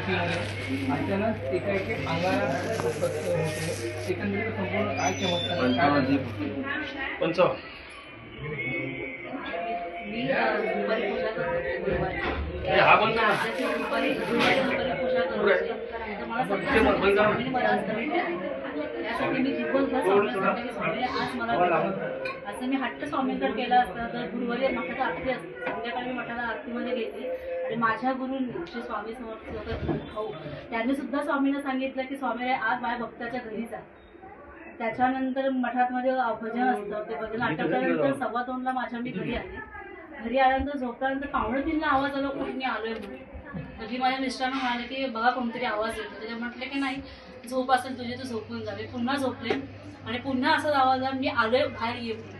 मूर्तीमध्ये अचानक एका एक अंगारा होते एकंदरीत संपूर्ण काय चमत्कार? पंचावन्न. हे हा त्यासाठी मी दिवसभर स्वामीला सांगते आज मला असं मी हट्ट स्वामींकडे केलं असतं तर गुरुवारी मठाला आरती असते संध्याकाळी मी मठाला आरतीमध्ये गेली आणि माझ्या गुरु श्री स्वामी समर्थ खाऊ त्यांनी सुद्धा स्वामींना सांगितलं की स्वामी आज माझ्या भक्ताच्या घरी जा त्याच्यानंतर मठात मध्ये भजन असतं. ते भजन आटपल्यानंतर सव्वा दोनला माझ्या मी घरी आले. घरी आल्यानंतर झोपल्यानंतर पावणे तीनला आवाज आला कुठे मी आलोय म्हणून कधी माझ्या मिस्टरांना म्हणाले की बघा कोणतरी आवाज येतो त्याच्या म्हटलं की नाही झोप असेल तुझी तू झोपून जावे पुन्हा झोपले आणि पुन्हा असाच आवाज आला मी आलोय बाहेर ये म्हणून.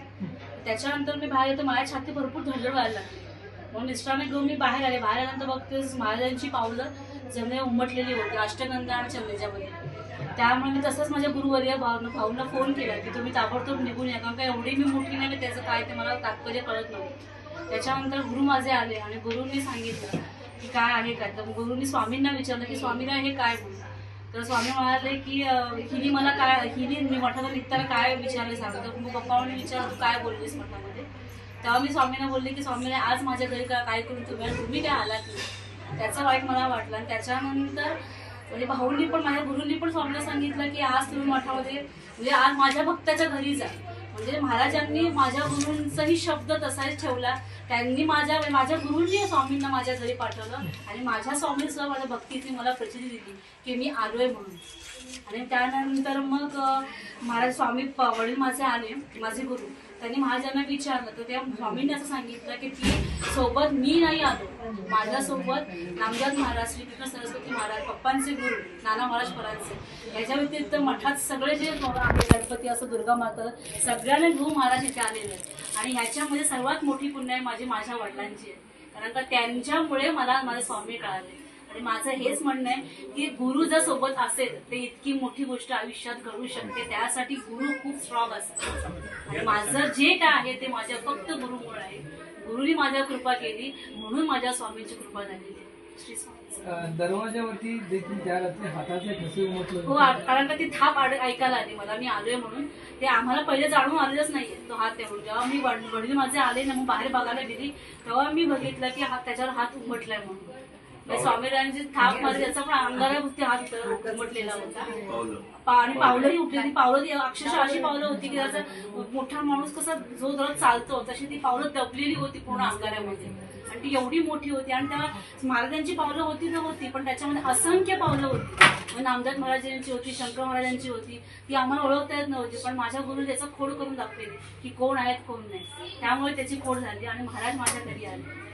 त्याच्यानंतर मी बाहेर येतो माझ्या छाती भरपूर धडधड व्हायला लागली. मग मिस्टरांना घेऊन मी बाहेर आले. बाहेर आल्यानंतर बघतेच महाराजांची पावलं जमिनी उमटलेली होती अष्टगंधा आणि चंद्रेच्यामध्ये त्यामुळे मी तसंच माझ्या गुरुवर्य भावना भाऊंना फोन केला की तुम्ही ताबडतोब निघून या कारण का एवढी मी मोठी नाही त्याचं काय ते मला तात्पर्य कळत नव्हतं. त्याच्यानंतर गुरु माझे आले आणि गुरुंनी सांगितलं की काय आहे काय? तर गुरुंनी स्वामींना विचारलं की स्वामीला हे काय म्हणून तर स्वामी म्हणाले की हिने मला काय हिने मी मठाला निघताना काय विचारले सांगतो तर मग पप्पाने विचारलं तू काय बोललीस मठामध्ये? तेव्हा मी स्वामींना बोलले की स्वामीने आज माझ्या घरी का काय करून तुम्ही तुम्ही काय आलात? नाही त्याचा वाईट मला वाटला. आणि त्याच्यानंतर म्हणजे भाऊंनी पण माझ्या गुरुंनी पण स्वामीला सांगितलं की आज तुम्ही मठामध्ये म्हणजे आज माझ्या भक्ताच्या घरी जा. म्हणजे महाराजांनी माझ्या गुरूंचाही शब्द तसाच ठेवला. त्यांनी माझ्या माझ्या गुरूंनी स्वामींना माझ्या घरी पाठवलं आणि माझ्या स्वामींसह माझ्या भक्तीची मला प्रचिती दिली की मी आलोय म्हणून. आणि त्यानंतर मग महाराज स्वामी वडील माझे आले माझे गुरु. त्यांनी महाराजांना विचारलं. तर त्या स्वामींनी असं सांगितलं की ती सोबत मी नाही आलो. माझ्यासोबत नामदास महाराज श्रीकृष्ण सरस्वती महाराज पप्पांचे गुरु नाना महाराज परांचे. याच्या व्यतिरिक्त मठात सगळे जे आपले गणपती असं दुर्गा माता सगळ्यांना गुरु महाराज इथे आलेले आणि ह्याच्यामध्ये सर्वात मोठी पुण्य आहे माझी माझ्या वडिलांची. आहे कारण का त्यांच्यामुळे मला माझे स्वामी कळाले आणि माझं हेच म्हणणं आहे की गुरु जर सोबत असेल तर इतकी मोठी गोष्ट आयुष्यात घडू शकते. त्यासाठी गुरु खूप स्ट्रॉंग असतात. आणि माझं जे काय आहे ते माझ्या फक्त गुरुमुळे आहे. गुरुनी माझ्या कृपा केली म्हणून माझ्या स्वामींची कृपा झालेली आहे. श्री स्वामी. दरवाजावरती देखील ज्या रात्री हाताचे ठसे उमटले हो कारण का ती थाप आड ऐकायला आली. मला मी आलोय म्हणून. ते आम्हाला पहिले जाणून आलेलंच नाहीये. तो हात तेवढून जेव्हा मी वड- वडील माझे आले ना मग बाहेर बघायला गेली तेव्हा मी बघितलं की हात त्याच्यावर हात उमटलाय म्हणून. म्हणजे स्वामीराजांची थाप मारली त्याचा पण अंगारावरती हात उमटलेला होता. आणि पावलंही उठलेली पावलं ती अक्षरशः अशी पावलं. होती की त्याचा मोठा माणूस कसा जो दररोज चालतो तशी ती पावलं दबलेली होती पूर्ण अंगाऱ्यामध्ये आणि ती एवढी मोठी होती आणि त्या महाराजांची पावलं होती तर होती पण त्याच्यामध्ये असंख्य पावलं होती. मग नामदास महाराजांची होती शंकर महाराजांची होती ती आम्हाला ओळखता येत नव्हती पण माझ्या गुरु त्याचा खोड करून दाखवली की कोण आहेत कोण नाही. त्यामुळे त्याची खोड झाली आणि महाराज माझ्या घरी आले.